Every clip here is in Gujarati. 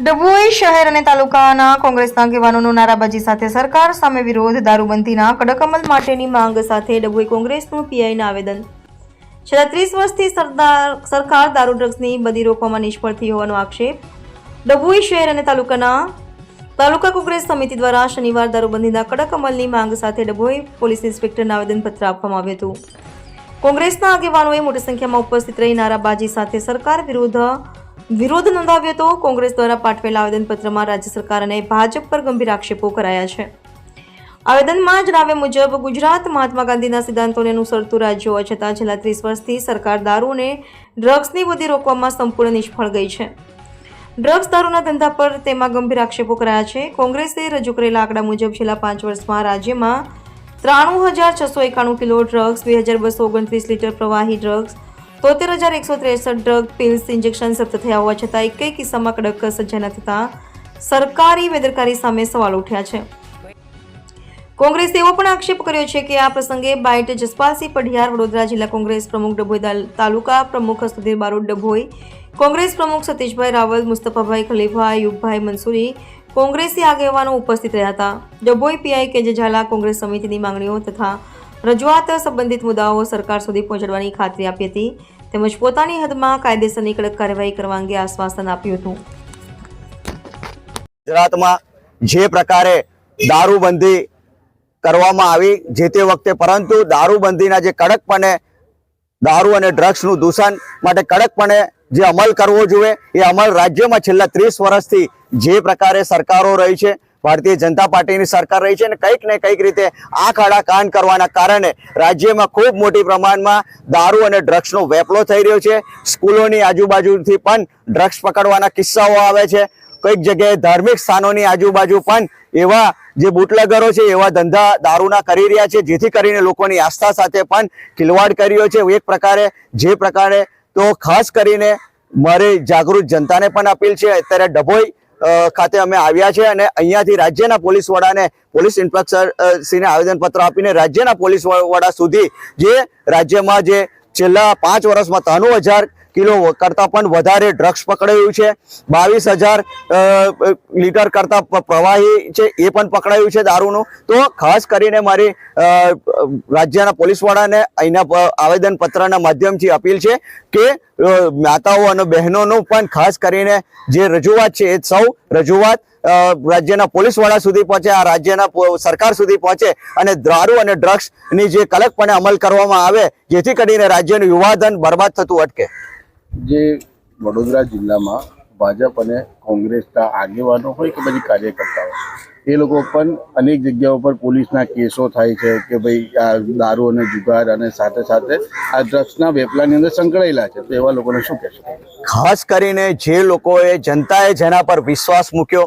ડભોઈ શહેર અને તાલુકાના કોંગ્રેસના આગેવાનોનો નારાબાજી સાથે સરકાર સામે વિરોધ, દારૂબંધીના કડક અમલ માટેની માંગ સાથે ડભોઈ કોંગ્રેસનું પીઆઈ આવેદન. છેલ્લા ત્રીસ વર્ષથી સરદાર સરકાર દારૂ ડ્રગ્સની બદી રોકવામાં નિષ્ફળ થઈ હોવાનો આક્ષેપ. ડભોઈ શહેર અને તાલુકાના તાલુકા કોંગ્રેસ સમિતિ દ્વારા શનિવાર દારૂબંધીના કડક અમલની માંગ સાથે ડભોઈ પોલીસ ઇન્સ્પેક્ટરને આવેદનપત્ર આપવામાં આવ્યું હતું. કોંગ્રેસના આગેવાનોએ મોટી સંખ્યામાં ઉપસ્થિત રહી નારાબાજી સાથે સરકાર વિરુદ્ધ વિરોધ નોંધાવ્યો હતો કોંગ્રેસ દ્વારા પાઠવેલા આવેદનપત્રમાં રાજ્ય સરકાર અને ભાજપ પર ગંભીર આક્ષેપો કરાયા છે. આવેદનમાં જણાવ્યા મુજબ, ગુજરાત મહાત્મા ગાંધીના સિદ્ધાંતોને અનુસરતું રાજ્ય હોવા છતાં છેલ્લા ત્રીસ વર્ષથી સરકાર દારૂ અને ડ્રગ્સની વધી રોકવામાં સંપૂર્ણ નિષ્ફળ ગઈ છે. ડ્રગ્સ દારૂના ધંધા પર તેમાં ગંભીર આક્ષેપો કરાયા છે. કોંગ્રેસે રજૂ કરેલા આંકડા મુજબ છેલ્લા પાંચ વર્ષમાં રાજ્યમાં ત્રાણું હજાર છસો એકાણું કિલો ડ્રગ્સ, બે હજાર બસો ઓગણત્રીસ લીટર પ્રવાહી ડ્રગ્સ તોતેર હજાર એકસો ત્રેસઠ ડ્રગ પિલ્સ ઇન્જેક્શન જપ્ત થયા હોવા છતાં એક કિસ્સામાં કડક સજ્જા ન થતાં સરકારી બેદરકારી સામે સવાલ ઉઠ્યા છે. કોંગ્રેસે એવો પણ આક્ષેપ કર્યો છે કે આ પ્રસંગે બાઇટ જસપાલસિંહ પઢિયાર વડોદરા જિલ્લા કોંગ્રેસ પ્રમુખ ડભોઈ તાલુકા પ્રમુખ સુધીર બારોટ ડભોઈ, કોંગ્રેસ પ્રમુખ સતીશભાઈ રાવલ, મુસ્તફાભાઈ ખલીફા યુગભાઈ મંસૂરી કોંગ્રેસી આગેવાનો ઉપસ્થિત રહ્યા હતા. ડભોઈ પીઆઈ કેજે ઝાલા કોંગ્રેસ સમિતિની માંગણીઓ તથા રજૂઆત સંબંધિત મુદ્દાઓ સરકાર સુધી પહોંચાડવાની ખાતરી આપી હતી. તેમજ પોતાની હદમાં કાયદેસરની કડક કાર્યવાહી કરવા અંગે આશ્વાસન આપ્યું હતું. ગુજરાતમાં જે પ્રકારે દારૂબંધી કરવામાં આવી જે તે વખતે, પરંતુ દારૂબંધીના જે કડકપણે દારૂ અને ડ્રગ્સનું દૂષણ માટે કડકપણે જે અમલ કરવો જોઈએ, એ અમલ રાજ્યમાં છેલ્લા ત્રીસ વર્ષથી જે પ્રકારે સરકારો રહી છે ભારતીય જનતા પાર્ટીની સરકાર રહી છે અને કંઈક ને કંઈક રીતે આંખ આડા કાન કરવાના કારણે રાજ્યમાં ખૂબ મોટી પ્રમાણમાં દારૂ અને ડ્રગ્સનો વેપલો થઈ રહ્યો છે. સ્કૂલોની આજુબાજુથી પણ ડ્રગ્સ પકડવાના કિસ્સાઓ આવે છે. કોઈક જગ્યાએ ધાર્મિક સ્થાનોની આજુબાજુ પણ એવા જે બુટલેગરો છે, એવા ધંધા દારૂના કરી રહ્યા છે, જેથી કરીને લોકોની આસ્થા સાથે પણ ખિલવાડ કર્યો છે. એક પ્રકારે, જે પ્રકારે તો ખાસ કરીને મારી જાગૃત જનતાને પણ અપીલ છે. અત્યારે ડભોઈ ખાતે અમે આવ્યા છે અને અહીંયાથી રાજ્યના પોલીસ વડાને, પોલીસ ઇન્સ્પેક્ટર શ્રીને આવેદનપત્ર આપીને રાજ્યના પોલીસ વડા સુધી જે રાજ્યમાં જે છેલ્લા પાંચ વર્ષમાં ત્રાણું હજાર કિલો કરતાં પણ વધારે ડ્રગ્સ પકડાયું છે, બાવીસ હજાર લીટર કરતાં પ્રવાહી છે, એ પણ પકડાયું છે દારૂનું. તો ખાસ કરીને મારી રાજ્યના પોલીસવાળાને અહીંના આવેદનપત્રના માધ્યમથી અપીલ છે કે માતાઓ અને બહેનોનું પણ ખાસ કરીને જે રજૂઆત છે એ સૌ રજૂઆત રાજ્યના પોલીસ વડા સુધી પહોંચે, આ રાજ્યના સરકાર સુધી પહોંચે અને દારૂ અને ડ્રગ્સની જે કલકપણે અમલ કરવામાં આવે, જેથી કરીને રાજ્યનું યુવાધન બરબાદ થતું અટકે. જે વડોદરા જિલ્લામાં ભાજપ અને કોંગ્રેસના આગેવાનો હોય કે પછી કાર્યકર્તાઓ? એ લોકો પણ અનેક જગ્યાઓ પર પોલીસના કેસો થાય છે કે ભાઈ આ દારૂ અને જુગાર અને સાથે સાથે આ ડ્રગ્સના વેપલાની અંદર સંકળાયેલા છે. તો એવા લોકોને શું કહેશો? ખાસ કરીને જે લોકોએ જનતાએ જેના પર વિશ્વાસ મૂક્યો,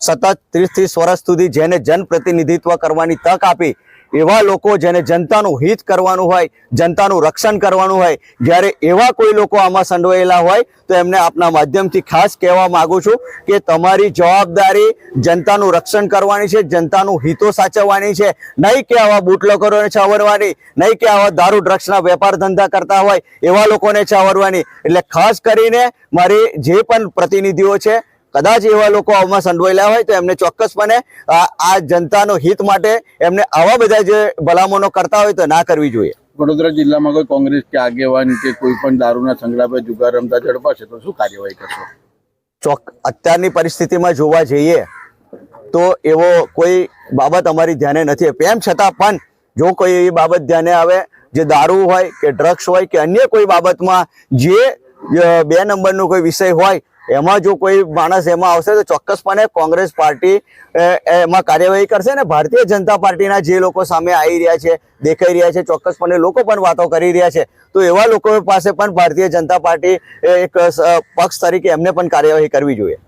સતત ત્રીસ ત્રીસ વર્ષ સુધી જેને જનપ્રતિનિધિત્વ કરવાની તક આપી એવા લોકો જેને જનતાનું હિત કરવાનું હોય, જનતાનું રક્ષણ કરવાનું હોય, જ્યારે એવા કોઈ લોકો આમાં સંડોયેલા હોય, તો એમને આપના માધ્યમથી ખાસ કહેવા માગું છું કે તમારી જવાબદારી જનતાનું રક્ષણ કરવાની છે, જનતાનું હિતો સાચવવાની છે. નહીં કે આવા બુટલેગરોને છાવરવાની, નહીં કે આવા દારૂ ડ્રગ્સના વેપાર ધંધા કરતા હોય, એવા લોકોને છાવરવાની. એટલે ખાસ કરીને મારી જે પણ પ્રતિનિધિઓ છે કદાચ એવા લોકો આમાં સંડોવાયેલા હોય તો એમને ચોક્કસપણે આ જનતાનો હિત માટે એમને આવા બધા જે ભલામણો કરતા હોય તો ના કરવી જોઈએ. વડોદરા જિલ્લામાં કોઈ કોંગ્રેસ કે આગેવાન કે કોઈ પણ દારૂના સંગ્રહ પર જુગાર રમતા ઝડપાશે તો શું કાર્યવાહી કરશો? ચોક અત્યારની પરિસ્થિતિમાં જોવા જઈએ તો એવો કોઈ બાબત અમારી ધ્યાને નથી. તેમ છતાં પણ જો કોઈ એવી બાબત ધ્યાને આવે જે દારૂ હોય કે ડ્રગ્સ હોય કે અન્ય કોઈ બાબતમાં જે બે નંબરનો કોઈ વિષય હોય એમાં જો કોઈ માણસ એમાં આવશે તો ચોક્કસપણે કોંગ્રેસ પાર્ટી એમાં કાર્યવાહી કરશે ને ભારતીય જનતા પાર્ટીના જે લોકો સામે આવી રહ્યા છે, દેખાઈ રહ્યા છે, ચોક્કસપણે લોકો પણ વાતો કરી રહ્યા છે. તો એવા લોકો પાસે પણ ભારતીય જનતા પાર્ટી એક પક્ષ તરીકે એમને પણ કાર્યવાહી કરવી જોઈએ.